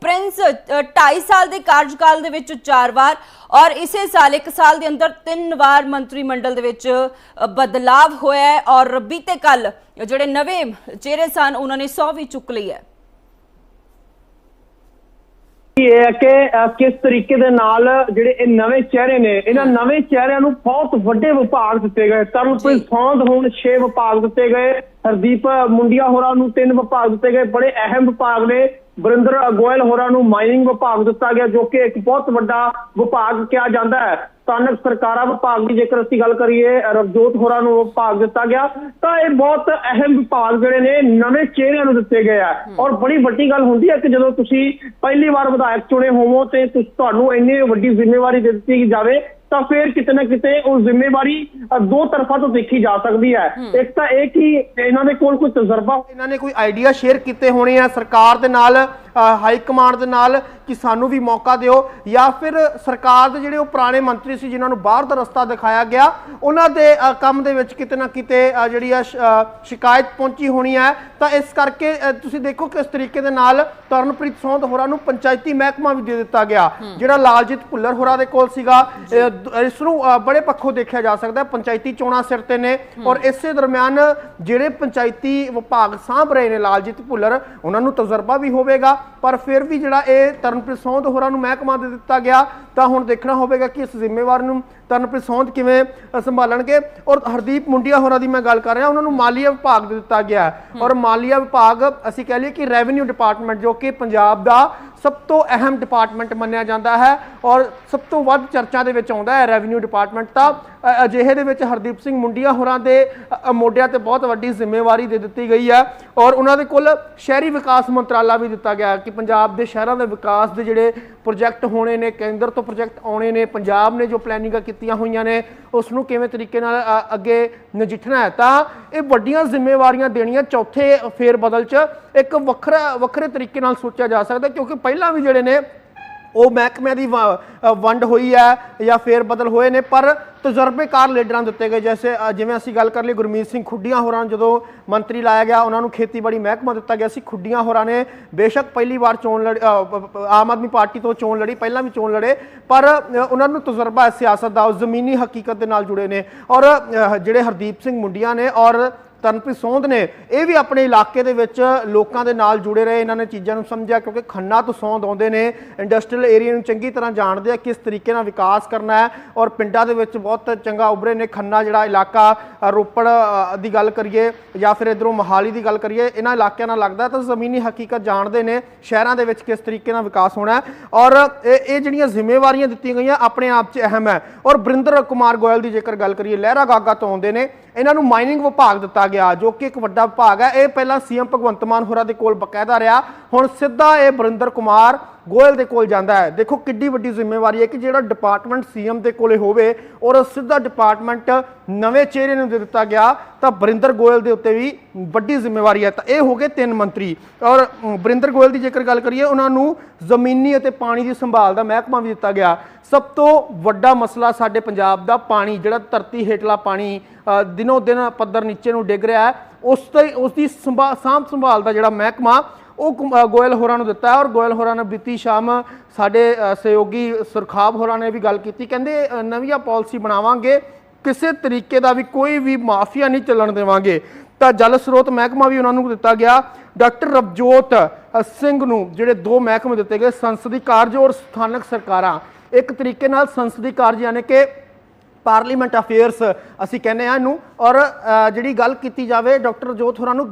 Prince 2.5 ਸਾਲ ਦੇ ਕਾਰਜਕਾਲ ਦੇ ਵਿੱਚ ਚਾਰ ਵਾਰ ਔਰ ਇਸੇ ਸਾਲ ਇੱਕ ਸਾਲ ਦੇ ਅੰਦਰ ਤਿੰਨ ਵਾਰ ਮੰਤਰੀ ਮੰਡਲ ਦੇ ਵਿੱਚ ਬਦਲਾਵ ਹੋਇਆ ਹੈ ਔਰ ਬੀਤੇ ਕੱਲ ਜਿਹੜੇ ਨਵੇਂ ਚਿਹਰੇ ਸਨ ਉਹਨਾਂ ਨੇ 100 ਵੀ ਚੁੱਕ ਲਈ ਹੈ। ਇਹ ਹੈ ਕਿ ਕਿਸ ਤਰੀਕੇ ਦੇ ਨਾਲ ਜਿਹੜੇ ਇਹ ਨਵੇਂ ਚਿਹਰੇ ਨੇ ਇਹਨਾਂ ਨਵੇਂ ਚਿਹਰਿਆਂ ਨੂੰ ਬਹੁਤ ਵੱਡੇ ਵਿਭਾਗ ਦਿੱਤੇ ਗਏ। ਤਰਨਪ੍ਰੀਤ ਸੌਂਦ ਹੁਣ 6 ਵਿਭਾਗ ਦਿੱਤੇ ਗਏ। ਹਰਦੀਪ ਮੁੰਡੀਆ ਹੋਰਾਂ ਨੂੰ ਤਿੰਨ ਵਿਭਾਗ ਦਿੱਤੇ ਗਏ। ਬੜੇ ਅਹਿਮ ਵਿਭਾਗ ਨੇ। ਵਰਿੰਦਰ ਗੋਇਲ ਹੋਰਾਂ ਨੂੰ ਮਾਈਨਿੰਗ ਵਿਭਾਗ ਦਿੱਤਾ ਗਿਆ, ਜੋ ਕਿ ਇੱਕ ਬਹੁਤ ਵੱਡਾ ਵਿਭਾਗ ਕਿਹਾ ਜਾਂਦਾ ਹੈ। ਸਥਾਨਕ ਸਰਕਾਰਾਂ ਵਿਭਾਗ ਦੀ ਜੇਕਰ ਅਸੀਂ ਗੱਲ ਕਰੀਏ, ਰਵਜੋਤ ਹੋਰਾਂ ਨੂੰ ਵਿਭਾਗ ਦਿੱਤਾ ਗਿਆ, ਤਾਂ ਇਹ ਬਹੁਤ ਅਹਿਮ ਵਿਭਾਗ ਜਿਹੜੇ ਨੇ, ਨਵੇਂ ਚਿਹਰਿਆਂ ਨੂੰ ਦਿੱਤੇ ਗਏ ਆ। ਔਰ ਬੜੀ ਵੱਡੀ ਗੱਲ ਹੁੰਦੀ ਹੈ ਕਿ ਜਦੋਂ ਤੁਸੀਂ ਪਹਿਲੀ ਵਾਰ ਵਿਧਾਇਕ ਚੁਣੇ ਹੋਵੋ, ਤੇ ਤੁਸ- ਤੁਹਾਨੂੰ ਇੰਨੀ ਵੱਡੀ ਜ਼ਿੰਮੇਵਾਰੀ ਦੇ ਦਿੱਤੀ ਜਾਵੇ ਤਾਂ ਫਿਰ ਕਿਤੇ ਨਾ ਕਿਤੇ ਉਹ ਜ਼ਿੰਮੇਵਾਰੀ ਦੋ ਤਰਫਾ ਤੋਂ ਦੇਖੀ ਜਾ ਸਕਦੀ ਹੈ। ਇੱਕ ਤਾਂ ਇਹ ਕਿ ਇਹਨਾਂ ਦੇ ਕੋਲ ਕੋਈ ਤਜਰਬਾ ਇਹਨਾਂ ਨੇ ਕੋਈ ਆਈਡੀਆ ਸ਼ੇਅਰ ਕੀਤੇ ਹੋਣੇ ਆ ਸਰਕਾਰ ਦੇ ਨਾਲ ਹਾਈ ਕਮਾਂਡ ਦੇ ਨਾਲ ਕਿ ਸਾਨੂੰ ਵੀ ਮੌਕਾ ਦਿਓ ਜਾਂ ਫਿਰ ਸਰਕਾਰ ਦੇ ਜਿਹੜੇ ਉਹ ਪੁਰਾਣੇ ਮੰਤਰੀ ਸੀ ਜਿਨ੍ਹਾਂ ਨੂੰ ਬਾਹਰ ਦਾ ਰਸਤਾ ਦਿਖਾਇਆ ਗਿਆ ਉਹਨਾਂ ਦੇ ਕੰਮ ਦੇ ਵਿੱਚ ਕਿਤੇ ਨਾ ਕਿਤੇ ਜਿਹੜੀ ਆ ਸ਼ਿਕਾਇਤ ਪਹੁੰਚੀ ਹੋਣੀ ਹੈ। ਤਾਂ ਇਸ ਕਰਕੇ ਤੁਸੀਂ ਦੇਖੋ ਕਿਸ ਤਰੀਕੇ ਦੇ ਨਾਲ ਤਰਨਪ੍ਰੀਤ ਸੌਂਦ ਹੋਰਾਂ ਨੂੰ ਪੰਚਾਇਤੀ ਮਹਿਕਮਾ ਵੀ ਦੇ ਦਿੱਤਾ ਗਿਆ ਜਿਹੜਾ ਲਾਲਜੀਤ ਭੁੱਲਰ ਹੋਰਾਂ ਦੇ ਕੋਲ ਸੀਗਾ ਇਸ ਨੂੰ ਬੜੇ ਪੱਖੋਂ ਦੇਖਿਆ ਜਾ ਸਕਦਾ ਹੈ ਪੰਚਾਇਤੀ ਚੋਣਾਂ ਸਿਰ ਤੇ ਨੇ। ਔਰ ਇਸੇ ਦਰਮਿਆਨ ਜਿਹੜੇ ਪੰਚਾਇਤੀ ਵਿਭਾਗ ਸਾਂਭ ਰਹੇ ਨੇ ਲਾਲਜੀਤ ਭੁੱਲਰ ਉਹਨਾਂ ਨੂੰ ਤਜਰਬਾ ਵੀ ਹੋਵੇਗਾ। ਪਰ ਫਿਰ ਵੀ ਜਿਹੜਾ ਇਹ ਤਰਨਪ੍ਰੀਤ ਸੌਂਦ ਹੋਰਾਂ ਨੂੰ ਮਹਿਕਮਾ ਦੇ ਦਿੱਤਾ ਗਿਆ ਤਾਂ ਹੁਣ ਦੇਖਣਾ ਹੋਵੇਗਾ ਕਿ ਇਸ ਜ਼ਿੰਮੇਵਾਰ ਨੂੰ ਤਰਨਪ੍ਰੀਤ ਸੌਂਦ ਕਿਵੇਂ ਸੰਭਾਲਣਗੇ। ਔਰ ਹਰਦੀਪ ਮੁੰਡੀਆ ਹੋਰਾਂ ਦੀ ਮੈਂ ਗੱਲ ਕਰ ਰਿਹਾ ਉਹਨਾਂ ਨੂੰ ਮਾਲੀਆ ਵਿਭਾਗ ਦੇ ਦਿੱਤਾ ਗਿਆ। ਔਰ ਮਾਲੀਆ ਵਿਭਾਗ ਅਸੀਂ ਕਹਿ ਲਈਏ ਕਿ ਰੈਵਨਿਊ ਡਿਪਾਰਟਮੈਂਟ ਜੋ ਕਿ ਪੰਜਾਬ ਦਾ ਸਭ ਤੋਂ ਅਹਿਮ ਡਿਪਾਰਟਮੈਂਟ ਮੰਨਿਆ ਜਾਂਦਾ ਹੈ ਔਰ ਸਭ ਤੋਂ ਵੱਧ ਚਰਚਾ ਦੇ ਵਿੱਚ ਆਉਂਦਾ ਹੈ ਰੈਵਨਿਊ ਡਿਪਾਰਟਮੈਂਟ ਤਾਂ। ਅਜਿਹੇ ਦੇ ਵਿੱਚ ਹਰਦੀਪ ਸਿੰਘ ਮੁੰਡੀਆਂ ਹੋਰਾਂ ਦੇ ਮੋਢਿਆਂ ਤੇ ਬਹੁਤ ਵੱਡੀ ਜ਼ਿੰਮੇਵਾਰੀ ਦੇ ਦਿੱਤੀ ਗਈ ਹੈ ਔਰ ਉਹਨਾਂ ਦੇ ਕੋਲ ਸ਼ਹਿਰੀ ਵਿਕਾਸ ਮੰਤਰਾਲਾ ਵੀ ਦਿੱਤਾ ਗਿਆ ਕਿ ਪੰਜਾਬ ਦੇ ਸ਼ਹਿਰਾਂ ਦੇ ਵਿਕਾਸ ਦੇ ਜਿਹੜੇ ਪ੍ਰੋਜੈਕਟ ਹੋਣੇ ਨੇ, ਕੇਂਦਰ ਤੋਂ ਪ੍ਰੋਜੈਕਟ ਆਉਣੇ ਨੇ, ਪੰਜਾਬ ਨੇ ਜੋ ਪਲੈਨਿੰਗਾਂ ਕੀਤੀਆਂ ਹੋਈਆਂ ਨੇ ਉਸ ਨੂੰ ਕਿਵੇਂ ਤਰੀਕੇ ਨਾਲ ਅੱਗੇ ਨਜਿੱਠਣਾ ਹੈ। ਤਾਂ ਇਹ ਵੱਡੀਆਂ ਜ਼ਿੰਮੇਵਾਰੀਆਂ ਦੇਣੀਆਂ ਚੌਥੇ ਫੇਰ ਬਦਲ ਚ ਇੱਕ ਵੱਖਰਾ, ਵੱਖਰੇ ਤਰੀਕੇ ਨਾਲ ਸੋਚਿਆ ਜਾ ਸਕਦਾ ਕਿਉਂਕਿ ਪਹਿਲਾਂ ਵੀ ਜਿਹੜੇ ਨੇ, ਉਹ ਮਹਿਕਮਿਆਂ ਦੀ ਵੰਡ ਹੋਈ ਹੈ ਜਾਂ ਫੇਰ ਬਦਲ ਹੋਏ ਨੇ, ਪਰ ਤਜਰਬੇਕਾਰ ਲੀਡਰਾਂ ਦਿੱਤੇ ਗਏ। ਜੈਸੇ ਜਿਵੇਂ ਅਸੀਂ ਗੱਲ ਕਰ ਲਈ ਗੁਰਮੀਤ ਸਿੰਘ ਖੁੱਡੀਆਂ ਹੋਰਾਂ ਨੂੰ, ਜਦੋਂ ਮੰਤਰੀ ਲਾਇਆ ਗਿਆ, ਉਹਨਾਂ ਨੂੰ ਖੇਤੀਬਾੜੀ ਮਹਿਕਮਾ ਦਿੱਤਾ ਗਿਆ ਸੀ। ਖੁੱਡੀਆਂ ਹੋਰਾਂ ਨੇ ਬੇਸ਼ੱਕ ਪਹਿਲੀ ਵਾਰ ਚੋਣ ਲੜ ਆਮ ਆਦਮੀ ਪਾਰਟੀ ਤੋਂ ਚੋਣ ਲੜੀ, ਪਹਿਲਾਂ ਵੀ ਚੋਣ ਲੜੇ, ਪਰ ਉਹਨਾਂ ਨੂੰ ਤਜਰਬਾ ਹੈ ਸਿਆਸਤ ਦਾ, ਉਹ ਜ਼ਮੀਨੀ ਹਕੀਕਤ ਦੇ ਨਾਲ ਜੁੜੇ ਨੇ। ਔਰ ਜਿਹੜੇ ਹਰਦੀਪ ਸਿੰਘ ਮੁੰਡੀਆਂ ਨੇ ਔਰ ਤਰਨਪ੍ਰੀਤ ਸੌਂਦ ਨੇ, ਇਹ ਵੀ ਆਪਣੇ ਇਲਾਕੇ ਦੇ ਵਿੱਚ ਲੋਕਾਂ ਦੇ ਨਾਲ ਜੁੜੇ ਰਹੇ, ਇਹਨਾਂ ਨੇ ਚੀਜ਼ਾਂ ਨੂੰ ਸਮਝਿਆ, ਕਿਉਂਕਿ ਖੰਨਾ ਤੋਂ ਸੌਂਦ ਆਉਂਦੇ ਨੇ ਇੰਡਸਟਰੀਅਲ ਏਰੀਆ ਨੂੰ ਚੰਗੀ ਤਰ੍ਹਾਂ ਜਾਣਦੇ ਆ ਕਿਸ ਤਰੀਕੇ ਨਾਲ ਵਿਕਾਸ ਕਰਨਾ ਹੈ, ਔਰ ਪਿੰਡਾਂ ਦੇ ਵਿੱਚ ਬਹੁਤ ਚੰਗਾ ਉਭਰੇ ਨੇ, ਖੰਨਾ ਜਿਹੜਾ ਇਲਾਕਾ ਰੋਪੜ ਦੀ ਗੱਲ ਕਰੀਏ, ਜਾਂ ਫਿਰ ਇਧਰੋਂ ਮੋਹਾਲੀ ਦੀ ਗੱਲ ਕਰੀਏ, ਇਹਨਾਂ ਇਲਾਕਿਆਂ ਨਾਲ ਲੱਗਦਾ ਤਾਂ ਜ਼ਮੀਨੀ ਹਕੀਕਤ ਜਾਣਦੇ ਨੇ, ਸ਼ਹਿਰਾਂ ਦੇ ਵਿੱਚ ਕਿਸ ਤਰੀਕੇ ਨਾਲ ਵਿਕਾਸ ਹੋਣਾ ਹੈ, ਔਰ ਇਹ ਇਹ ਜਿਹੜੀਆਂ ਜ਼ਿੰਮੇਵਾਰੀਆਂ ਦਿੱਤੀਆਂ ਗਈਆਂ, ਆਪਣੇ ਆਪ 'ਚ ਅਹਿਮ ਹੈ, ਔਰ ਬਰਿੰਦਰ ਕੁਮਾਰ ਗੋਇਲ ਦੀ ਜੇਕਰ ਗੱਲ ਕਰੀਏ, ਲਹਿਰਾ ਗਾਗਾ ਤੋਂ ਆਉਂਦੇ ਨੇ ਇਹਨਾਂ ਨੂੰ ਮਾਈਨਿੰਗ ਵਿਭਾਗ ਦਿੱਤਾ ਗਿਆ, ਜੋ ਕਿ ਇੱਕ ਵੱਡਾ ਵਿਭਾਗ ਹੈ। ਇਹ ਪਹਿਲਾਂ ਸੀਐਮ ਭਗਵੰਤ ਮਾਨ ਹੋਰਾਂ ਦੇ ਕੋਲ ਬਕਾਇਦਾ ਰਿਹਾ। ਹੁਣ ਸਿੱਧਾ ਇਹ ਬਰਿੰਦਰ ਕੁਮਾਰ ਗੋਇਲ ਦੇ ਕੋਲ ਜਾਂਦਾ ਹੈ। ਦੇਖੋ ਕਿੱਡੀ ਵੱਡੀ ਜ਼ਿੰਮੇਵਾਰੀ ਹੈ ਕਿ ਜਿਹੜਾ ਡਿਪਾਰਟਮੈਂਟ ਸੀਐਮ ਦੇ ਕੋਲੇ ਹੋਵੇ ਔਰ ਸਿੱਧਾ ਡਿਪਾਰਟਮੈਂਟ ਨਵੇਂ ਚਿਹਰੇ ਨੂੰ ਦੇ ਦਿੱਤਾ ਗਿਆ, ਤਾਂ ਬਰਿੰਦਰ ਗੋਇਲ ਦੇ ਉੱਤੇ ਵੀ ਵੱਡੀ ਜ਼ਿੰਮੇਵਾਰੀ ਹੈ। ਤਾਂ ਇਹ ਹੋ ਗਏ ਤਿੰਨ ਮੰਤਰੀ। ਔਰ ਬਰਿੰਦਰ ਗੋਇਲ ਦੀ ਜੇਕਰ ਗੱਲ ਕਰੀਏ, ਉਹਨਾਂ ਨੂੰ ਜ਼ਮੀਨੀ ਅਤੇ ਪਾਣੀ ਦੀ ਸੰਭਾਲ ਦਾ ਮਹਿਕਮਾ ਵੀ ਦਿੱਤਾ ਗਿਆ। ਸਭ ਤੋਂ ਵੱਡਾ ਮਸਲਾ ਸਾਡੇ ਪੰਜਾਬ ਦਾ ਪਾਣੀ, ਜਿਹੜਾ ਧਰਤੀ ਹੇਠਲਾ ਪਾਣੀ ਦਿਨੋ ਦਿਨ ਪੱਧਰ ਨੀਚੇ ਨੂੰ ਡਿੱਗ ਰਿਹਾ ਹੈ। ਉਸ ਤੇ, ਉਸ ਦੀ ਸਾਂਭ ਸੰਭਾਲ ਦਾ ਜਿਹੜਾ ਮਹਿਕਮਾ ਉਹ ਕੁਮ- ਗੋਇਲ ਹੋਰਾਂ ਨੂੰ ਦਿੱਤਾ ਔਰ ਗੋਇਲ ਹੋਰਾਂ ਨੇ ਬੀਤੀ ਸ਼ਾਮ ਸਾਡੇ ਸਹਿਯੋਗੀ ਸੁਰਖਾਬ ਹੋਰਾਂ ਨੇ ਵੀ ਗੱਲ ਕੀਤੀ। ਕਹਿੰਦੇ ਨਵੀਆਂ ਪਾਲਿਸੀ ਬਣਾਵਾਂਗੇ, ਕਿਸੇ ਤਰੀਕੇ ਦਾ ਵੀ ਕੋਈ ਵੀ ਮਾਫੀਆ ਨਹੀਂ ਚੱਲਣ ਦੇਵਾਂਗੇ। ਤਾਂ ਜਲ ਸਰੋਤ ਮਹਿਕਮਾ ਵੀ ਉਹਨਾਂ ਨੂੰ ਦਿੱਤਾ ਗਿਆ। ਡਾਕਟਰ ਰਵਜੋਤ ਸਿੰਘ ਨੂੰ ਜਿਹੜੇ ਦੋ ਮਹਿਕਮੇ ਦਿੱਤੇ ਗਏ, ਸੰਸਦੀ ਕਾਰਜ ਔਰ ਸਥਾਨਕ ਸਰਕਾਰਾਂ। ਇੱਕ ਤਰੀਕੇ ਨਾਲ ਸੰਸਦੀ ਕਾਰਜ, ਯਾਨੀ ਕਿ ਪਾਰਲੀਮੈਂਟ ਅਫੇਅਰਸ ਅਸੀਂ ਕਹਿੰਦੇ ਆ ਇਹਨੂੰ। ਔਰ ਜਿਹੜੀ ਗੱਲ ਕੀਤੀ ਜਾਵੇ, ਡਾਕਟਰ ਜੋਤ ਹੋਰਾਂ ਨੂੰ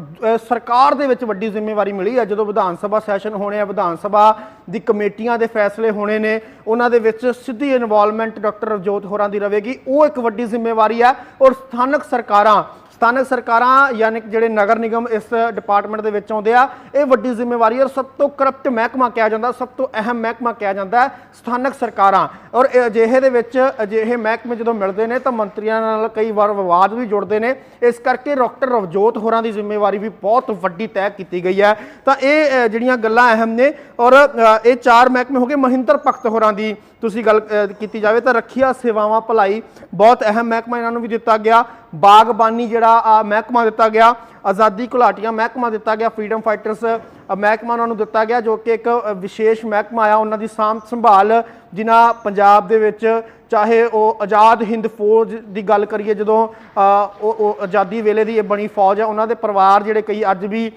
ਸਰਕਾਰ ਦੇ ਵਿੱਚ ਵੱਡੀ ਜ਼ਿੰਮੇਵਾਰੀ ਮਿਲੀ ਹੈ। ਜਦੋਂ ਵਿਧਾਨ ਸਭਾ ਸੈਸ਼ਨ ਹੋਣੇ ਆ, ਵਿਧਾਨ ਸਭਾ ਦੀ ਕਮੇਟੀਆਂ ਦੇ ਫੈਸਲੇ ਹੋਣੇ ਨੇ, ਉਹਨਾਂ ਦੇ ਵਿੱਚ ਸਿੱਧੀ ਇਨਵੋਲਵਮੈਂਟ ਡਾਕਟਰ ਜੋਤ ਹੋਰਾਂ ਦੀ ਰਹੇਗੀ। ਉਹ ਇੱਕ ਵੱਡੀ ਜ਼ਿੰਮੇਵਾਰੀ ਹੈ। ਔਰ ਸਥਾਨਕ ਸਰਕਾਰਾਂ ਸਥਾਨਕ ਸਰਕਾਰਾਂ ਯਾਨੀ ਕਿ ਜਿਹੜੇ ਨਗਰ ਨਿਗਮ ਇਸ ਡਿਪਾਰਟਮੈਂਟ ਦੇ ਵਿੱਚ ਆਉਂਦੇ ਆ, ਇਹ ਵੱਡੀ ਜ਼ਿੰਮੇਵਾਰੀ ਔਰ ਸਭ ਤੋਂ ਕਰਪਟ ਮਹਿਕਮਾ ਕਿਹਾ ਜਾਂਦਾ, ਸਭ ਤੋਂ ਅਹਿਮ ਮਹਿਕਮਾ ਕਿਹਾ ਜਾਂਦਾ ਸਥਾਨਕ ਸਰਕਾਰਾਂ। ਔਰ ਅਜਿਹੇ ਦੇ ਵਿੱਚ ਅਜਿਹੇ ਮਹਿਕਮੇ ਜਦੋਂ ਮਿਲਦੇ ਨੇ ਤਾਂ ਮੰਤਰੀਆਂ ਨਾਲ ਕਈ ਵਾਰ ਵਿਵਾਦ ਵੀ ਜੁੜਦੇ ਨੇ। ਇਸ ਕਰਕੇ ਡਾਕਟਰ ਰਵਜੋਤ ਹੋਰਾਂ ਦੀ ਜ਼ਿੰਮੇਵਾਰੀ ਵੀ ਬਹੁਤ ਵੱਡੀ ਤੈਅ ਕੀਤੀ ਗਈ ਹੈ। ਤਾਂ ਇਹ ਜਿਹੜੀਆਂ ਗੱਲਾਂ ਅਹਿਮ ਨੇ ਔਰ ਇਹ ਚਾਰ ਮਹਿਕਮੇ ਹੋ ਗਏ ਮਹਿੰਦਰ ਭਗਤ ਹੋਰਾਂ ਦੀ। ਤੁਸੀਂ ਗੱਲ ਕੀਤੀ ਜਾਵੇ ਤਾਂ ਰੱਖਿਆ ਸੇਵਾਵਾਂ ਭਲਾਈ ਬਹੁਤ ਅਹਿਮ ਮਹਿਕਮਾ ਇਹਨਾਂ ਨੂੰ ਵੀ ਦਿੱਤਾ ਗਿਆ। ਬਾਗਬਾਨੀ ਜਿਹੜਾ, ਆ ਮਹਿਕਮਾ ਦਿੱਤਾ ਗਿਆ, ਆਜ਼ਾਦੀ ਘੁਲਾਟੀਆਂ ਮਹਿਕਮਾ ਦਿੱਤਾ ਗਿਆ, ਫਰੀडम ਫਾਈਟਰਸ ਮਹਿਕਮਾ ਉਹਨਾਂ ਨੂੰ ਦਿੱਤਾ ਗਿਆ, ਜੋ ਕਿ ਇੱਕ ਵਿਸ਼ੇਸ਼ ਮਹਿਕਮਾ ਆ। ਉਹਨਾਂ ਦੀ ਸਾਂਭ ਸੰਭਾਲ ਜਿਨ੍ਹਾਂ ਪੰਜਾਬ ਦੇ ਵਿੱਚ ਚਾਹੇ ਉਹ ਆਜ਼ਾਦ ਹਿੰਦ ਫੌਜ ਦੀ ਗੱਲ ਕਰੀਏ, ਜਦੋਂ ਉਹ ਉਹ ਆਜ਼ਾਦੀ ਵੇਲੇ ਦੀ ਇਹ ਬਣੀ ਫੌਜ ਆ, ਉਹਨਾਂ ਦੇ ਪਰਿਵਾਰ ਜਿਹੜੇ ਕਈ ਅੱਜ ਵੀ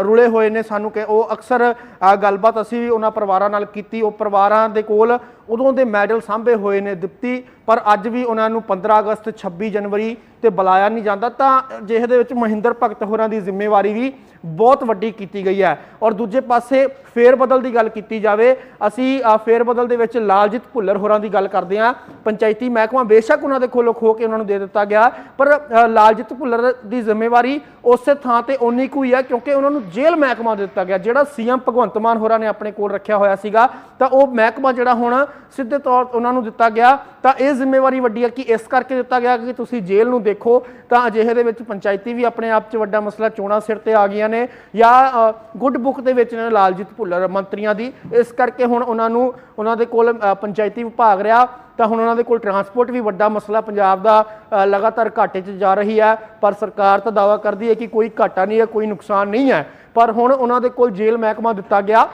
ਰੁਲੇ ਹੋਏ ਨੇ ਸਾਨੂੰ ਕਿ ਉਹ ਅਕਸਰ ਗੱਲਬਾਤ ਅਸੀਂ ਵੀ ਉਹਨਾਂ ਪਰਿਵਾਰਾਂ ਨਾਲ ਕੀਤੀ, ਉਹ ਪਰਿਵਾਰਾਂ ਦੇ ਕੋਲ ਉਦੋਂ ਦੇ ਮੈਡਲ ਸਾਂਭੇ ਹੋਏ ਨੇ, ਦਿੱਤੀ ਪਰ ਅੱਜ ਵੀ ਉਹਨਾਂ ਨੂੰ 15 ਅਗਸਤ 26 ਜਨਵਰੀ ਤੇ ਬੁਲਾਇਆ ਨਹੀਂ ਜਾਂਦਾ ਤਾਂ ਜਿਹੇ ਦੇ ਵਿੱਚ ਮਹਿੰਦਰ ਭਗਤ ਹੋਰਾਂ ਦੀ ਜ਼ਿੰਮੇਵਾਰੀ ਵੀ ਬਹੁਤ ਵੱਡੀ ਕੀਤੀ ਗਈ ਹੈ। ਔਰ ਦੂਜੇ ਪਾਸੇ ਫੇਰ ਬਦਲ ਦੀ ਗੱਲ ਕੀਤੀ ਜਾਵੇ ਅਸੀਂ ਅ, ਫੇਰ ਬਦਲ ਦੇ ਵਿੱਚ ਲਾਲਜੀਤ ਭੁੱਲਰ ਹੋਰਾਂ ਦੀ ਗੱਲ ਕਰਦੇ ਹਾਂ। ਪੰਚਾਇਤੀ ਮਹਿਕਮਾ ਬੇਸ਼ੱਕ ਉਹਨਾਂ ਦੇ ਕੋਲੋਂ ਖੋ ਕੇ ਉਹਨਾਂ ਨੂੰ ਦੇ ਦਿੱਤਾ ਗਿਆ ਪਰ ਲਾਲਜੀਤ ਭੁੱਲਰ ਦੀ ਜ਼ਿੰਮੇਵਾਰੀ ਉਸੇ ਥਾਂ ਤੇ ਓਨੀ ਕੁ ਹੀ ਹੈ ਕਿਉਂਕਿ ਉਹਨਾਂ ਨੂੰ ਜੇਲ੍ਹ ਮਹਿਕਮਾ ਦਿੱਤਾ ਗਿਆ ਜਿਹੜਾ ਸੀਐਮ ਭਗਵੰਤ ਮਾਨ ਹੋਰਾਂ ਨੇ ਆਪਣੇ ਕੋਲ ਰੱਖਿਆ ਹੋਇਆ ਸੀਗਾ। ਤਾਂ ਉਹ ਮਹਿਕਮਾ ਜਿਹੜਾ ਹੁਣ ਸਿੱਧੇ ਤੌਰ ਉਹਨਾਂ ਨੂੰ ਦਿੱਤਾ ਗਿਆ ਤਾਂ ਇਹ ਜ਼ਿੰਮੇਵਾਰੀ ਵੱਡੀ ਹੈ ਕਿ ਇਸ ਕਰਕੇ ਦਿੱਤਾ ਗਿਆ ਕਿ ਤੁਸੀਂ ਜੇਲ੍ਹ ਨੂੰ ਦੇਖੋ, ਤਾਂ ਅਜਿਹੇ ਦੇ ਵਿੱਚ ਪੰਚਾਇਤੀ ਵੀ ਆਪਣੇ ਆਪ 'ਚ ਵੱਡਾ ਮਸਲਾ ਚੋਣਾਂ ਸਿਰ ਤੇ ਆ ਗਈਆਂ ਨੇ, ਜਾਂ ਗੁੱਡ ਬੁੱਕ ਦੇ ਵਿੱਚ ਨੇ ਲਾਲਜੀਤ ਭੁੱਲਰ ਮੰਤਰੀਆਂ ਦੀ। ਇਸ ਕਰਕੇ ਹੁਣ ਉਹਨਾਂ ਨੂੰ, ਉਹਨਾਂ ਦੇ ਕੋਲ ਪੰਚਾਇਤੀ ਵਿਭਾਗ ਰਿਹਾ, ਤਾਂ ਹੁਣ ਉਹਨਾਂ ਦੇ ਕੋਲ ਟਰਾਂਸਪੋਰਟ ਵੀ ਵੱਡਾ ਮਸਲਾ ਪੰਜਾਬ ਦਾ ਲਗਾਤਾਰ ਘਾਟੇ 'ਚ ਜਾ ਰਹੀ ਹੈ। ਪਰ ਸਰਕਾਰ ਤਾਂ ਦਾਵਾ ਕਰਦੀ ਹੈ ਕਿ ਕੋਈ ਘਾਟਾ ਨਹੀਂ ਹੈ, ਕੋਈ ਨੁਕਸਾਨ ਨਹੀਂ ਹੈ। ਪਰ ਹੁਣ ਉਹਨਾਂ ਦੇ ਕੋਲ ਜੇਲ੍ਹ ਮਹਿਕਮਾ ਦਿੱਤਾ ਗਿਆ।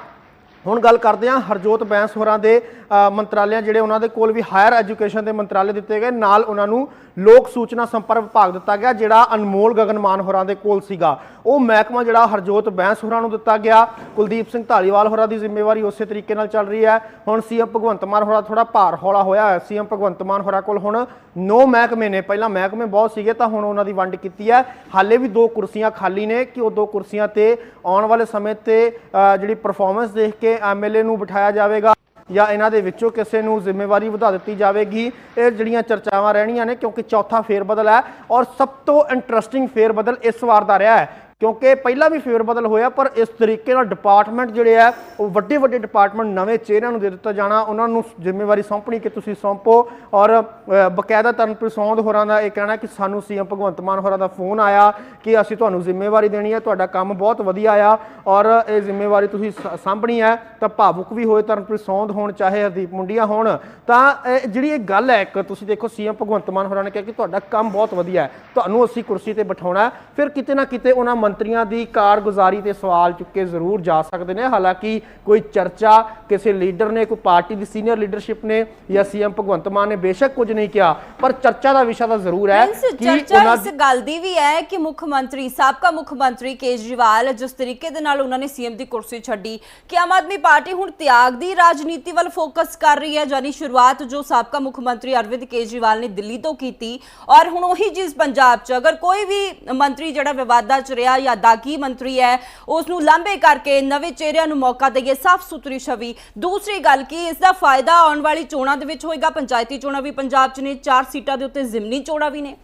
ਹੁਣ ਗੱਲ ਕਰਦੇ ਹਾਂ ਹਰਜੋਤ ਬੈਂਸ ਹੋਰਾਂ ਦੇ ਅ, ਮੰਤਰਾਲਿਆਂ ਜਿਹੜੇ ਉਹਨਾਂ ਦੇ ਕੋਲ ਵੀ ਹਾਇਰ ਐਜੂਕੇਸ਼ਨ ਦੇ ਮੰਤਰਾਲੇ ਦਿੱਤੇ ਗਏ ਨਾਲ ਉਹਨਾਂ ਨੂੰ ਲੋਕ ਸੂਚਨਾ ਸੰਪਰਕ ਵਿਭਾਗ ਦਿੱਤਾ ਗਿਆ, ਜਿਹੜਾ ਅਨਮੋਲ ਗਗਨਮਾਨ ਹੋਰਾਂ ਦੇ ਕੋਲ ਸੀਗਾ। ਉਹ ਮਹਿਕਮਾ ਜਿਹੜਾ ਹਰਜੋਤ ਬੈਂਸ ਹੋਰਾਂ ਨੂੰ ਦਿੱਤਾ ਗਿਆ। ਕੁਲਦੀਪ ਸਿੰਘ ਢਾਲੀਵਾਲ ਹੋਰਾਂ ਦੀ ਜ਼ਿੰਮੇਵਾਰੀ ਉਸੇ ਤਰੀਕੇ ਨਾਲ ਚੱਲ ਰਹੀ ਹੈ। ਹੁਣ ਸੀਐਮ ਭਗਵੰਤ ਮਾਨ ਹੋਰਾਂ ਥੋੜਾ ਭਾਰ ਹੌਲਾ ਹੋਇਆ ਹੈ। ਸੀਐਮ ਭਗਵੰਤ ਮਾਨ ਹੋਰਾਂ ਕੋਲ ਹੁਣ ਨੌ ਮਹਿਕਮੇ ਨੇ। ਪਹਿਲਾਂ ਮਹਿਕਮੇ ਬਹੁਤ ਸੀਗੇ, ਤਾਂ ਹੁਣ ਉਹਨਾਂ ਦੀ ਵੰਡ ਕੀਤੀ ਹੈ। ਹਾਲੇ ਵੀ ਦੋ ਕੁਰਸੀਆਂ ਖਾਲੀ ਨੇ ਕਿ ਉਹ ਦੋ ਕੁਰਸੀਆਂ ਤੇ ਆਉਣ ਵਾਲੇ ਸਮੇਂ ਤੇ ਜਿਹੜੀ ਪਰਫਾਰਮੈਂਸ ਦੇਖ ਕੇ ਐਮਐਲਏ ਨੂੰ ਬਿਠਾਇਆ ਜਾਵੇਗਾ। ਜਾਂ ਇਹਨਾਂ ਦੇ ਵਿੱਚੋਂ ਕਿਸੇ ਨੂੰ ਜ਼ਿੰਮੇਵਾਰੀ ਵਧਾ ਦਿੱਤੀ ਜਾਵੇਗੀ। ਇਹ ਜਿਹੜੀਆਂ ਚਰਚਾਵਾਂ ਰਹਿਣੀਆਂ ਨੇ, ਕਿਉਂਕਿ ਚੌਥਾ ਫੇਰ ਬਦਲ ਹੈ ਔਰ ਸਭ ਤੋਂ ਇੰਟਰਸਟਿੰਗ ਫੇਰ ਬਦਲ ਇਸ ਵਾਰ ਦਾ ਰਿਹਾ ਹੈ ਕਿਉਂਕਿ ਪਹਿਲਾਂ ਵੀ ਫੇਰ ਬਦਲ ਹੋਇਆ ਪਰ ਇਸ ਤਰੀਕੇ ਨਾਲ ਡਿਪਾਰਟਮੈਂਟ ਜਿਹੜੇ ਆ ਉਹ ਵੱਡੇ ਵੱਡੇ ਡਿਪਾਰਟਮੈਂਟ ਨਵੇਂ ਚਿਹਰਿਆਂ ਨੂੰ ਦੇ ਦਿੱਤਾ ਜਾਣਾ ਉਹਨਾਂ ਨੂੰ ਜ਼ਿੰਮੇਵਾਰੀ ਸੌਂਪਣੀ ਕਿ ਤੁਸੀਂ ਸੌਂਪੋ। ਔਰ ਅ, ਬਕਾਇਦਾ ਤਰਨਪ੍ਰੀਤ ਸੌਂਦ ਹੋਰਾਂ ਦਾ ਇਹ ਕਹਿਣਾ ਕਿ ਸਾਨੂੰ ਸੀਐਮ ਭਗਵੰਤ ਮਾਨ ਹੋਰਾਂ ਦਾ ਫੋਨ ਆਇਆ ਕਿ ਅਸੀਂ ਤੁਹਾਨੂੰ ਜ਼ਿੰਮੇਵਾਰੀ ਦੇਣੀ ਹੈ ਤੁਹਾਡਾ ਕੰਮ ਬਹੁਤ ਵਧੀਆ ਆ ਔਰ ਇਹ ਜ਼ਿੰਮੇਵਾਰੀ ਤੁਸੀਂ ਸ- ਸਾਂਭਣੀ ਹੈ ਤਾਂ ਭਾਵੁਕ ਵੀ ਹੋਏ ਤਰਨਪ੍ਰੀਤ ਸੌਂਦ ਹੋਣ ਚਾਹੇ ਹਰਦੀਪ ਮੁੰਡੀਆਂ ਹੋਣ। ਤਾਂ ਇਹ ਜਿਹੜੀ ਇਹ ਗੱਲ ਹੈ ਇੱਕ ਤੁਸੀਂ ਦੇਖੋ ਸੀਐਮ ਭਗਵੰਤ ਮਾਨ ਹੋਰਾਂ ਨੇ ਕਿਹਾ ਕਿ ਤੁਹਾਡਾ ਕੰਮ ਬਹੁਤ ਵਧੀਆ ਹੈ ਤੁਹਾਨੂੰ ਅਸੀਂ ਕੁਰਸੀ ਤੇ ਬਿਠਾਉਣਾ ਫਿਰ ਕਿਤੇ ਨਾ ਕਿਤੇ ਉਹਨਾਂ ਮੰਤਰੀਆਂ ਦੀ ਕਾਰਗੁਜ਼ਾਰੀ ਤੇ ਸਵਾਲ ਚੁੱਕੇ ਜ਼ਰੂਰ ਜਾ ਸਕਦੇ ਨੇ। ਹਾਲਾਂਕਿ ਕੋਈ ਚਰਚਾ ਕਿਸੇ ਲੀਡਰ ਨੇ ਕੋਈ ਪਾਰਟੀ ਦੀ ਸੀਨੀਅਰ ਲੀਡਰਸ਼ਿਪ ਨੇ ਜਾਂ ਸੀਐਮ ਭਗਵੰਤ ਮਾਨ ਨੇ ਬੇਸ਼ੱਕ ਕੁਝ ਨਹੀਂ ਕਿਹਾ ਪਰ ਚਰਚਾ ਦਾ ਵਿਸ਼ਾ ਤਾਂ ਜ਼ਰੂਰ ਹੈ ਕਿ ਚਰਚਾ ਉਹਨਾਂ ਇਸ ਗੱਲ ਦੀ ਵੀ ਹੈ ਕਿ ਮੁੱਖ ਮੰਤਰੀ ਸਾਬਕਾ ਮੁੱਖ ਮੰਤਰੀ ਕੇਜਰੀਵਾਲ ਜਿਸ ਤਰੀਕੇ ਦੇ ਨਾਲ ਉਹਨਾਂ ਨੇ ਸੀਐਮ ਦੀ ਕੁਰਸੀ ਛੱਡੀ ਕਿ ਆਮ ਆਦਮੀ ਪਾਰਟੀ ਹੁਣ ਤਿਆਗ ਦੀ ਰਾਜਨੀਤੀ ਵੱਲ ਫੋਕਸ ਕਰ ਰਹੀ ਹੈ। ਜਾਨੀ ਸ਼ੁਰੂਆਤ ਜੋ ਸਾਬਕਾ ਮੁੱਖ ਮੰਤਰੀ ਅਰਵਿੰਦ ਕੇਜਰੀਵਾਲ ਨੇ ਦਿੱਲੀ ਤੋਂ ਕੀਤੀ ਔਰ ਹੁਣ ਉਹੀ ਚੀਜ਼ ਪੰਜਾਬ 'ਚ ਅਗਰ ਕੋਈ ਵੀ ਮੰਤਰੀ ਜਿਹੜਾ ਵਿਵਾਦਾਂ 'ਚ ਰਿਹਾ ਜਾਂ ਦਾਗੀ ਮੰਤਰੀ ਹੈ? ਉਸ ਨੂੰ ਲਾਂਭੇ ਕਰਕੇ ਨਵੇਂ ਚਿਹਰਿਆਂ ਨੂੰ ਮੌਕਾ ਦੇਈਏ ਸਾਫ਼ ਸੁਥਰੀ ਛਵੀ। ਦੂਸਰੀ ਗੱਲ ਕਿ, ਇਸ ਦਾ ਫਾਇਦਾ ਆਉਣ ਵਾਲੀ ਚੋਣਾਂ ਦੇ ਵਿੱਚ ਹੋਏਗਾ। ਪੰਚਾਇਤੀ ਚੋਣਾਂ ਵੀ ਪੰਜਾਬ 'ਚ ਨੇ, ਚਾਰ ਸੀਟਾਂ ਦੇ ਉੱਤੇ ਜ਼ਿਮਨੀ ਚੋਣਾਂ ਵੀ ਨੇ।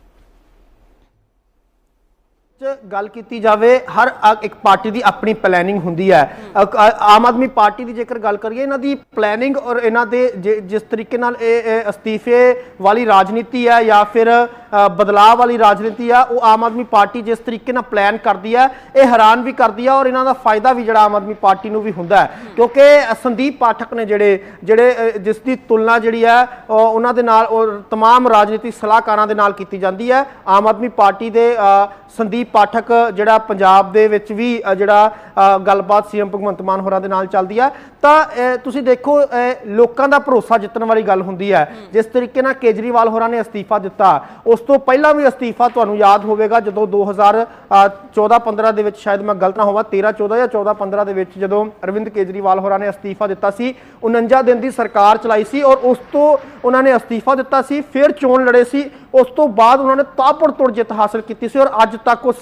ਗੱਲ ਕੀਤੀ ਜਾਵੇ, ਹਰ ਇੱਕ ਪਾਰਟੀ ਦੀ ਆਪਣੀ ਪਲੈਨਿੰਗ ਹੁੰਦੀ ਹੈ। ਆਮ ਆਦਮੀ ਪਾਰਟੀ ਦੀ ਜੇਕਰ ਗੱਲ ਕਰੀਏ, ਇਹਨਾਂ ਦੀ ਪਲੈਨਿੰਗ ਔਰ ਇਹਨਾਂ ਦੇ ਜਿਸ ਤਰੀਕੇ ਨਾਲ ਇਹ ਅਸਤੀਫੇ ਵਾਲੀ ਰਾਜਨੀਤੀ ਹੈ ਜਾਂ ਫਿਰ ਬਦਲਾਅ ਵਾਲੀ ਰਾਜਨੀਤੀ ਆ ਉਹ ਆਮ ਆਦਮੀ ਪਾਰਟੀ ਜਿਸ ਤਰੀਕੇ ਨਾਲ ਪਲਾਨ ਕਰਦੀ ਹੈ ਇਹ ਹੈਰਾਨ ਵੀ ਕਰਦੀ ਹੈ ਔਰ ਇਹਨਾਂ ਦਾ ਫਾਇਦਾ ਵੀ ਜਿਹੜਾ ਆਮ ਆਦਮੀ ਪਾਰਟੀ ਨੂੰ ਵੀ ਹੁੰਦਾ ਹੈ ਕਿਉਂਕਿ ਅ, ਸੰਦੀਪ ਪਾਠਕ ਨੇ ਜਿਹੜੇ ਜਿਹੜੇ ਅ, ਜਿਸ ਦੀ ਤੁਲਨਾ ਜਿਹੜੀ ਹੈ ਉਹ ਉਹਨਾਂ ਦੇ ਨਾਲ ਔਰ तमाम ਰਾਜਨੀਤਿਕ ਸਲਾਹਕਾਰਾਂ ਦੇ ਨਾਲ ਕੀਤੀ ਜਾਂਦੀ ਹੈ ਆਮ ਆਦਮੀ ਪਾਰਟੀ ਦੇ ਅ, ਸੰਦੀਪ ਪਾਠਕ ਜਿਹੜਾ ਪੰਜਾਬ ਦੇ ਵਿੱਚ ਵੀ ਅ, ਜਿਹੜਾ ਅ, ਗੱਲਬਾਤ ਸੀਐਮ ਭਗਵੰਤ ਮਾਨ ਹੋਰਾਂ ਦੇ ਨਾਲ ਚੱਲਦੀ ਹੈ ਤਾਂ ਅ, ਤੁਸੀਂ ਦੇਖੋ ਅ, ਲੋਕਾਂ ਦਾ ਭਰੋਸਾ ਜਿੱਤਣ ਵਾਲੀ ਗੱਲ ਹੁੰਦੀ ਹੈ ਜਿਸ ਤਰੀਕੇ ਨਾਲ ਕੇਜਰੀਵਾਲ ਹੋਰਾਂ ਨੇ ਅਸਤੀਫਾ ਦਿੱਤਾ ਉਸ ਤੋਂ ਪਹਿਲਾਂ ਵੀ ਅਸਤੀਫਾ ਤੁਹਾਨੂੰ ਯਾਦ ਹੋਵੇਗਾ ਜਦੋਂ 2014-15 ਦੇ ਵਿੱਚ ਸ਼ਾਇਦ ਮੈਂ ਗਲਤ ਨਾ ਹੋਵਾਂ 13-14 ਜਾਂ 14-15 ਦੇ ਵਿੱਚ ਜਦੋਂ ਅਰਵਿੰਦ ਕੇਜਰੀਵਾਲ ਹੋਰਾਂ ਨੇ ਅਸਤੀਫਾ ਦਿੱਤਾ ਸੀ 49 ਦਿਨ ਦੀ ਸਰਕਾਰ ਚਲਾਈ ਸੀ ਔਰ ਉਸ ਤੋਂ ਉਹਨਾਂ ਨੇ ਅਸਤੀਫਾ ਦਿੱਤਾ ਸੀ, ਫਿਰ ਚੋਣ ਲੜੇ ਸੀ ਉਸ ਤੋਂ ਬਾਅਦ ਉਹਨਾਂ ਨੇ ਤਾਬੜਤੋੜ ਜਿੱਤ ਹਾਸਲ ਕੀਤੀ ਸੀ ਔਰ ਅੱਜ ਤੱਕ ਉਹ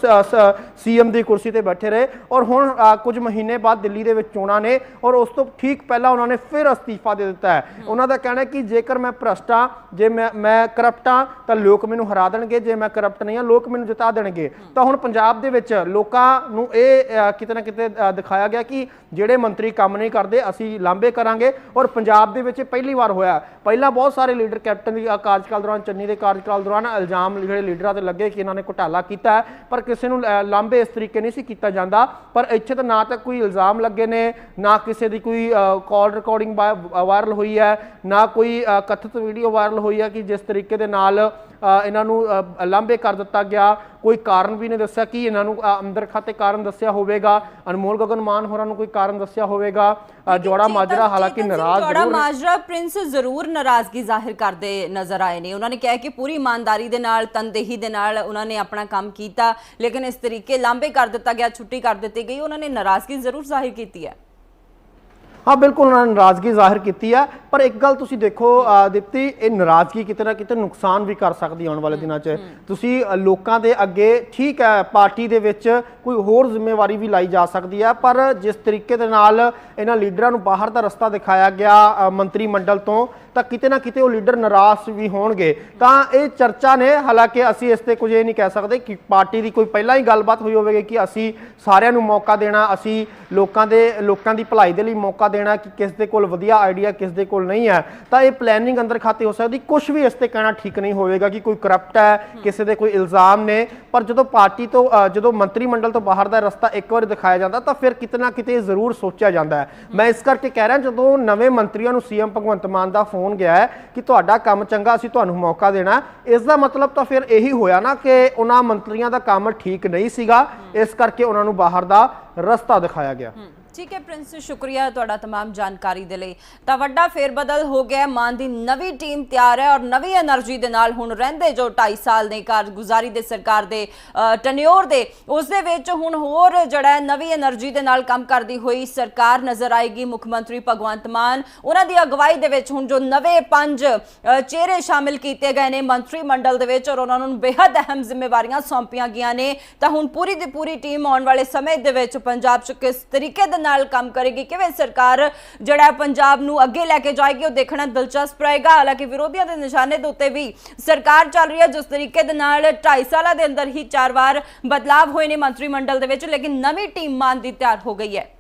ਸੀਐਮ ਦੀ ਕੁਰਸੀ ਤੇ ਬੈਠੇ ਰਹੇ ਔਰ ਹੁਣ ਕੁਝ ਮਹੀਨੇ ਬਾਅਦ ਦਿੱਲੀ ਦੇ ਵਿੱਚ ਚੋਣਾਂ ਨੇ ਔਰ ਉਸ ਤੋਂ ਠੀਕ ਪਹਿਲਾਂ ਉਹਨਾਂ ਨੇ ਫਿਰ ਅਸਤੀਫਾ ਦੇ ਦਿੱਤਾ ਹੈ। ਉਹਨਾਂ ਦਾ ਕਹਿਣਾ ਹੈ ਕਿ ਜੇਕਰ ਮੈਂ ਭ੍ਰਸ਼ਟ ਜੇ ਮੈਂ ਮੈਂ ਕਰਪਟ ਤਾਂ ਲੋਕ ਮੈਨੂੰ ਹਰਾ ਦੇਣਗੇ ਜੇ ਮੈਂ ਕਰਪਟ ਨਹੀਂ ਹਾਂ ਲੋਕ ਮੈਨੂੰ ਜਿਤਾ ਦੇਣਗੇ। ਤਾਂ ਹੁਣ ਪੰਜਾਬ ਦੇ ਵਿੱਚ ਲੋਕਾਂ ਨੂੰ ਇਹ ਕਿਤੇ ਨਾ ਕਿਤੇ ਦਿਖਾਇਆ ਗਿਆ ਕਿ ਜਿਹੜੇ ਮੰਤਰੀ ਕੰਮ ਨਹੀਂ ਕਰਦੇ ਅਸੀਂ ਲਾਂਬੇ ਕਰਾਂਗੇ ਔਰ ਪੰਜਾਬ ਦੇ ਵਿੱਚ ਪਹਿਲੀ ਵਾਰ ਹੋਇਆ। ਪਹਿਲਾਂ ਬਹੁਤ ਸਾਰੇ ਲੀਡਰ ਕੈਪਟਨ ਦੀ ਕਾਰਜਕਾਲ ਦੌਰਾਨ ਚੰਨੀ ਦੇ ਕਾਰਜਕਾਲ ਦੌਰਾਨ ਇਲਜ਼ਾਮ ਜਿਹੜੇ ਲੀਡਰਾਂ ਤੇ ਲੱਗੇ ਕਿ ਇਹਨਾਂ ਨੇ ਘੁਟਾਲਾ ਕੀਤਾ ਪਰ ਕਿਸੇ ਨੂੰ ਅ, ਲਾਂਭੇ ਇਸ ਤਰੀਕੇ ਨਹੀਂ ਸੀ ਕੀਤਾ ਜਾਂਦਾ। ਪਰ ਇੱਥੇ ਤਾਂ ਨਾ ਤਾਂ ਕੋਈ ਇਲਜ਼ਾਮ ਲੱਗੇ ਨੇ ਨਾ ਕਿਸੇ ਦੀ ਕੋਈ ਕਾਲ ਰਿਕਾਰਡਿੰਗ ਵਾਇਰਲ ਹੋਈ ਹੈ ਨਾ ਕੋਈ ਕਥਿਤ ਵੀਡੀਓ ਵਾਇਰਲ ਹੋਈ ਹੈ ਕਿ ਜਿਸ ਤਰੀਕੇ ਦੇ ਨਾਲ ਇਹਨਾਂ ਨੂੰ ਅ, ਲਾਂਭੇ ਕਰ ਦਿੱਤਾ ਗਿਆ। ਕੋਈ ਕਾਰਨ ਵੀ ਨਹੀਂ ਦੱਸਿਆ ਕਿ ਇਹਨਾਂ ਨੂੰ ਅੰਦਰ ਖਾਤੇ ਕਾਰਨ ਦੱਸਿਆ ਹੋਵੇਗਾ ਅਨਮੋਲ ਗਗਨ ਮਾਨ ਹੋਰਾਂ ਨੂੰ ਕੋਈ ਕਾਰਨ ਦੱਸਿਆ ਹੋਵੇਗਾ ਜੋੜਾ ਮਾਜਰਾ ਹਾਲਾਂਕਿ ਨਾਰਾਜ਼ ਜੋੜਾ ਮਾਜਰਾ ਪ੍ਰਿੰਸ ਜ਼ਰੂਰ ਨਾਰਾਜ਼ਗੀ ਜ਼ਾਹਿਰ ਕਰਦੇ ਨਜ਼ਰ ਆਏ ਨੇ। ਉਹਨਾਂ ਨੇ ਕਿਹਾ ਕਿ ਪੂਰੀ ਇਮਾਨਦਾਰੀ ਦੇ ਨਾਲ ਤਨਦੇਹੀ ਦੇ ਨਾਲ ਉਹਨਾਂ ਨੇ ਆਪਣਾ ਕੰਮ ਕੀਤਾ ਲੇਕਿਨ ਇਸ ਤਰੀਕੇ ਲਾਂਬੇ ਕਰ ਦਿੱਤਾ ਗਿਆ ਛੁੱਟੀ ਕਰ ਦਿੱਤੀ ਗਈ ਉਹਨਾਂ ਨੇ ਨਾਰਾਜ਼ਗੀ ਜ਼ਰੂਰ ਜ਼ਾਹਿਰ ਕੀਤੀ ਹੈ। ਹਾਂ ਬਿਲਕੁਲ ਉਹਨਾਂ ਨੇ ਨਾਰਾਜ਼ਗੀ ਜ਼ਾਹਿਰ ਕੀਤੀ ਹੈ ਪਰ ਇੱਕ ਗੱਲ ਤੁਸੀਂ ਦੇਖੋ ਦੀਪਤੀ ਇਹ ਨਾਰਾਜ਼ਗੀ ਕਿਤੇ ਨਾ ਕਿਤੇ ਨੁਕਸਾਨ ਵੀ ਕਰ ਸਕਦੀ ਆਉਣ ਵਾਲੇ ਦਿਨਾਂ 'ਚ। ਤੁਸੀਂ ਲੋਕਾਂ ਦੇ ਅੱਗੇ ਠੀਕ ਹੈ ਪਾਰਟੀ ਦੇ ਵਿੱਚ ਕੋਈ ਹੋਰ ਜ਼ਿੰਮੇਵਾਰੀ ਵੀ ਲਾਈ ਜਾ ਸਕਦੀ ਹੈ ਪਰ ਜਿਸ ਤਰੀਕੇ ਦੇ ਨਾਲ ਇਹਨਾਂ ਲੀਡਰਾਂ ਨੂੰ ਬਾਹਰ ਦਾ ਰਸਤਾ ਦਿਖਾਇਆ ਗਿਆ ਮੰਤਰੀ ਮੰਡਲ ਤੋਂ ਤਾਂ ਕਿਤੇ ਨਾ ਕਿਤੇ ਉਹ ਲੀਡਰ ਨਾਰਾਜ਼ ਵੀ ਹੋਣਗੇ। ਤਾਂ ਇਹ ਚਰਚਾ ਨੇ ਹਾਲਾਂਕਿ ਅਸੀਂ ਇਸ ਤੇ ਕੁਝ ਇਹ ਨਹੀਂ ਕਹਿ ਸਕਦੇ ਕਿ ਪਾਰਟੀ ਦੀ ਕੋਈ ਪਹਿਲਾਂ ਹੀ ਗੱਲਬਾਤ ਹੋਈ ਹੋਵੇਗੀ ਕਿ ਅਸੀਂ ਸਾਰਿਆਂ ਨੂੰ ਮੌਕਾ ਦੇਣਾ ਅਸੀਂ ਲੋਕਾਂ ਦੇ ਲੋਕਾਂ ਦੀ ਭਲਾਈ ਦੇ ਲਈ ਮੌਕਾ ਦੇਣਾ ਕਿ ਕਿਸ ਦੇ ਕੋਲ ਵਧੀਆ ਆਈਡੀਆ ਕਿਸ ਦੇ ਕੋਲ ਨਹੀਂ ਹੈ ਤਾਂ ਇਹ ਪਲੈਨਿੰਗ ਅੰਦਰ ਖਾਤੇ ਹੋ ਸਕਦੀ ਕੁਝ ਵੀ ਇਸ ਤੇ ਕਹਿਣਾ ਠੀਕ ਨਹੀਂ ਹੋਵੇਗਾ ਕਿ ਕੋਈ ਕਰਪਟ ਹੈ ਕਿਸੇ ਦੇ ਕੋਈ ਇਲਜ਼ਾਮ ਨੇ ਪਰ ਜਦੋਂ ਪਾਰਟੀ ਤੋਂ ਜਦੋਂ ਮੰਤਰੀ ਮੰਡਲ ਤੋਂ ਬਾਹਰ ਦਾ ਰਸਤਾ ਇੱਕ ਵਾਰ ਦਿਖਾਇਆ ਜਾਂਦਾ ਤਾਂ ਫਿਰ ਕਿਤੇ ਨਾ ਕਿਤੇ ਜ਼ਰੂਰ ਸੋਚਿਆ ਜਾਂਦਾ ਹੈ। ਮੈਂ ਇਸ ਕਰਕੇ ਕਹਿ ਰਿਹਾ ਜਦੋਂ ਨਵੇਂ ਮੰਤਰੀਆਂ ਨੂੰ ਸੀਐਮ ਭਗਵੰਤ ਮਾਨ ਦਾ ਫੋਨ ਗਿਆ ਹੈ ਕਿ ਤੁਹਾਡਾ ਕੰਮ ਚੰਗਾ ਅਸੀਂ ਤੁਹਾਨੂੰ ਮੌਕਾ ਦੇਣਾ ਇਸ ਦਾ ਮਤਲਬ ਤਾਂ ਫਿਰ ਇਹੀ ਹੋਇਆ ਨਾ ਕਿ ਉਹਨਾਂ ਮੰਤਰੀਆਂ ਦਾ ਕੰਮ ਠੀਕ ਨਹੀਂ ਸੀਗਾ ਇਸ ਕਰਕੇ ਉਹਨਾਂ ਨੂੰ ਬਾਹਰ ਦਾ ਰਸਤਾ ਦਿਖਾਇਆ ਗਿਆ। ਠੀਕ ਹੈ ਪ੍ਰਿੰਸ, ਸ਼ੁਕਰੀਆ ਤੁਹਾਡਾ तमाम ਜਾਣਕਾਰੀ ਦੇ ਲਈ। ਤਾਂ ਵੱਡਾ ਫੇਰਬਦਲ ਹੋ ਗਿਆ ਮਾਨ ਦੀ ਨਵੀਂ ਟੀਮ ਤਿਆਰ ਹੈ ਔਰ ਨਵੀਂ એનર્ਜੀ ਦੇ ਨਾਲ ਹੁਣ ਰਹਿੰਦੇ ਜੋ 2.5 ਸਾਲ ਨੇ ਕਾਰਗੁਜ਼ਾਰੀ ਦੇ ਸਰਕਾਰ ਦੇ ਟਨਿਓਰ ਦੇ। ਉਸ ਦੇ ਵਿੱਚ ਹੁਣ ਹੋਰ ਜਿਹੜਾ ਨਵੀਂ એનર્ਜੀ ਦੇ ਨਾਲ ਕੰਮ ਕਰਦੀ ਹੋਈ ਸਰਕਾਰ ਨਜ਼ਰ ਆਏਗੀ। ਮੁੱਖ ਮੰਤਰੀ ਭਗਵੰਤ ਮਾਨ, ਉਹਨਾਂ ਦੀ ਅਗਵਾਈ ਦੇ ਵਿੱਚ ਹੁਣ ਜੋ ਨਵੇਂ ਪੰਜ ਚਿਹਰੇ ਸ਼ਾਮਿਲ ਕੀਤੇ ਗਏ ਨੇ ਮੰਤਰੀ ਮੰਡਲ ਦੇ ਵਿੱਚ ਔਰ ਉਹਨਾਂ ਨੂੰ ਬੇहद ਅਹਿਮ ਜ਼ਿੰਮੇਵਾਰੀਆਂ ਸੌਂਪੀਆਂ ਗਈਆਂ ਨੇ। ਤਾਂ ਹੁਣ ਪੂਰੀ ਦੀ ਪੂਰੀ ਟੀਮ ਆਉਣ ਵਾਲੇ ਸਮੇਂ ਦੇ ਵਿੱਚ ਪੰਜਾਬ ਚ ਕਿਸ ਤਰੀਕੇ ਦੇ ਨਾਲ ਕੰਮ ਕਰੇਗੀ। ਕਿਵੇਂ ਸਰਕਾਰ ਜਿਹੜਾ ਪੰਜਾਬ ਨੂੰ ਅੱਗੇ ਲੈ ਕੇ ਜਾਏਗੀ, ਉਹ ਦੇਖਣਾ ਦਿਲਚਸਪ ਰਹੇਗਾ। ਹਾਲਾਂਕਿ ਵਿਰੋਧੀਆਂ ਦੇ ਨਿਸ਼ਾਨੇ ਦੇ ਉੱਤੇ ਵੀ ਸਰਕਾਰ ਚੱਲ ਰਹੀ ਹੈ, ਜਿਸ ਤਰੀਕੇ ਦੇ ਨਾਲ 2.5 ਸਾਲਾਂ ਦੇ ਅੰਦਰ ਹੀ ਚਾਰ ਵਾਰ ਬਦਲਾਵ ਹੋਏ ਨੇ ਮੰਤਰੀ ਮੰਡਲ ਦੇ ਵਿੱਚ, ਲੇਕਿਨ ਨਵੀਂ ਟੀਮ ਮਾਨ ਦੀ ਤਿਆਰ ਹੋ ਗਈ ਹੈ।